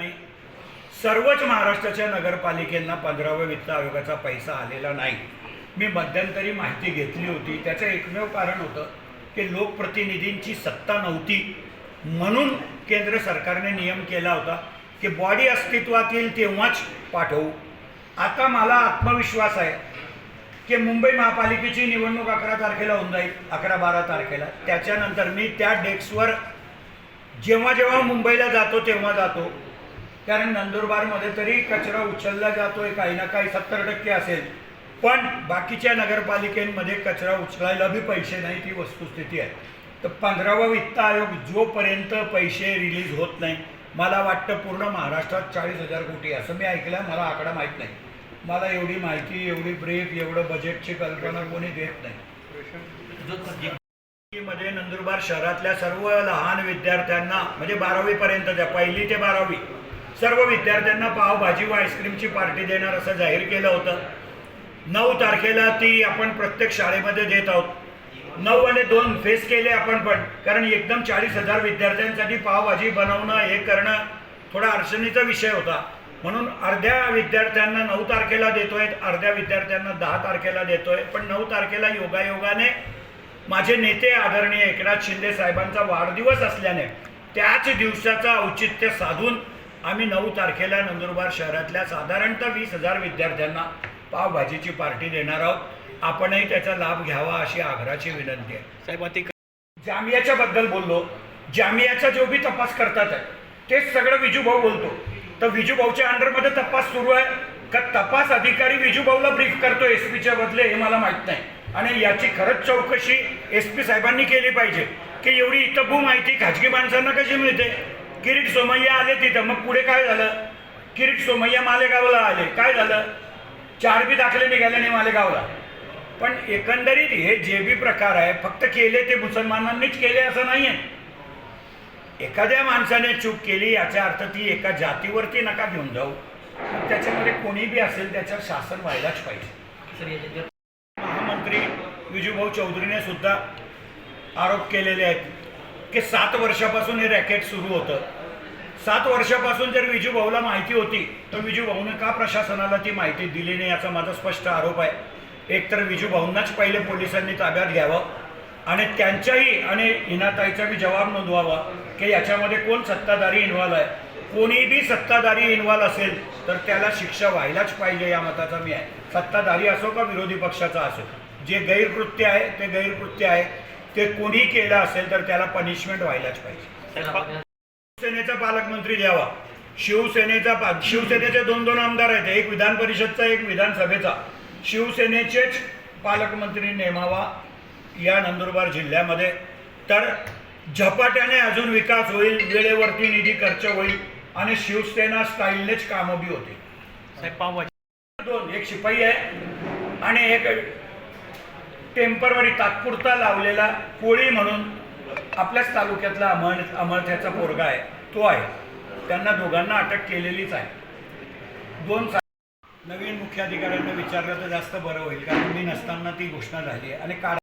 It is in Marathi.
नाही. सर्वच महाराष्ट्राच्या नगरपालिकेंना पंधराव्या वित्त आयोगाचा पैसा आलेला नाही. मी मध्यंतरी माहिती घेतली होती. त्याचं एकमेव कारण होतं की लोकप्रतिनिधींची सत्ता नव्हती. म्हणून केंद्र सरकारने नियम केला होता की बॉडी अस्तित्वात येईल तेव्हाच पाठवू. आता मला आत्मविश्वास आहे की मुंबई महापालिकेची निवडणूक अकरा तारखेला होऊन जाईल अकरा बारा तारखेला. त्याच्यानंतर मी त्या डेस्कवर जेव्हा जेव्हा मुंबईला जातो तेव्हा जातो. कारण नंदुरबारमध्ये तरी कचरा उचलला जातोय काही ना काही सत्तर टक्के असेल. पण बाकीच्या नगरपालिकेमध्ये कचरा उचलायला बी पैसे नाही ती वस्तुस्थिती आहे. तर पंधरावा वित्त आयोग जोपर्यंत पैसे रिलीज होत नाही मला वाटतं पूर्ण महाराष्ट्रात चाळीस हजार कोटी आहे. असं मी ऐकलं मला आकडा माहीत नाही. मला एवढी माहिती एवढी ब्रीफ एवढं बजेटची कल्पना कोणी देत नाही. मध्ये नंदुरबार शहरातल्या सर्व लहान विद्यार्थ्यांना म्हणजे बारावी पर्यंतच्या पहिली ते बारावी सर्व विद्यार्थ्यांना पावभाजी व आईस्क्रीमची पार्टी देणार असं जाहीर केलं होतं. नऊ तारखेला ती आपण प्रत्येक शाळेमध्ये देत आहोत. नऊ आणि दोन फेस केले आपण पण कारण एकदम चाळीस हजार विद्यार्थ्यांसाठी पावभाजी बनवणं हे करणं थोडा अडचणीचा विषय होता. म्हणून अर्ध्या विद्यार्थ्यांना नऊ तारखेला देतोय अर्ध्या विद्यार्थ्यांना दहा तारखेला देतोय पण नऊ तारखेला योगायोगाने माझे नेते आदरणीय एकनाथ शिंदे साहेबांचा वाढदिवस असल्याने त्याच दिवसाचा औचित्य साधून आम्ही नऊ तारखेला नंदुरबार शहरातल्या साधारणतः वीस हजार विद्यार्थ्यांना पावभाजीची पार्टी देणार आहोत. आपणही त्याचा लाभ घ्यावा अशी आग्रहाची विनंती आहे. साहेब आता जामियाच्या बद्दल बोललो. जामियाचा जो बी तपास करतात आहे तेच सगळं विजूभाऊ बोलतो. तर विजूभाऊच्या अंडरमध्ये तपास सुरू आहे. का तपास अधिकारी विजूभाऊला ब्रीफ करतो एस पीच्या बदले हे मला माहीत नाही. आणि याची खरंच चौकशी एस पी साहेबांनी केली पाहिजे की एवढी इतबू माहिती खाजगी माणसांना कशी मिळते? किरीट सोमय्या आले तिथं. मग पुढे काय झालं? किरीट सोमय्या मालेगावला आले. काय झालं? चार बी दाखले निघाले नाही मालेगावला. पण एकंदरीत हे जे बी प्रकार आहे फक्त केले ते मुसलमानांनीच केले असं नाही आहे एखाद्या माणसाने चूक केली याचा अर्थ ती एका जातीवरती नका घेऊन जाऊ. त्याच्यामध्ये कोणी बी असेल त्याच्यावर शासन व्हायलाच पाहिजे. महामंत्री विजूभाऊ चौधरीने सुद्धा आरोप केलेले आहेत. की सात वर्षापासून हे रॅकेट सुरू होतं. सात वर्षापासून जर विजूभाऊला माहिती होती तर विजूभाऊने का प्रशासनाला ती माहिती दिली नाही याचा माझा स्पष्ट आरोप आहे. एकतर विजूभाऊंनाच पहिले पोलिसांनी ताब्यात घ्यावं आणि त्यांच्याही आणि हिनाताईचा बी जबाब नोंदवावा की याच्यामध्ये कोण सत्ताधारी इन्व्हॉल्व आहे. कोणी बी सत्ताधारी इन्व्हॉल्व असेल तर त्याला शिक्षा व्हायलाच पाहिजे या मताचा मी आहे. सत्ताधारी असो का विरोधी पक्षाचा असो जे गैरकृत्य आहे ते गैरकृत्य आहे. ते कोणी केलं असेल तर त्याला पनिशमेंट व्हायलाच पाहिजे. शिवसेनेचा पालकमंत्री द्यावा. शिवसेनेचा शिवसेनेचे दोन दोन आमदार आहेत एक विधान परिषदचा एक विधानसभेचा. शिवसेनेचेच पालकमंत्री नेमावा या नंदुरबार जिल्ह्यामध्ये. तर झपाट्याने अजून विकास होईल वेळेवरती निधी खर्च होईल आणि शिवसेना स्टाईलनेच कामं बी पावभाजी. दोन एक शिपाई आहे आणि एक टेम्परवरी तात्पुरता लावलेला कोळी म्हणून आपल्याच तालुक्यातला अमळ अमळथ्याचा पोरगा आहे. तो आहे. त्यांना दोघांना अटक केलेलीच आहे. दोन नवीन मुख्याधिकाऱ्यांना विचारलं तर जास्त बरं होईल कारण मी नसताना ती घोषणा झाली आहे. आणि का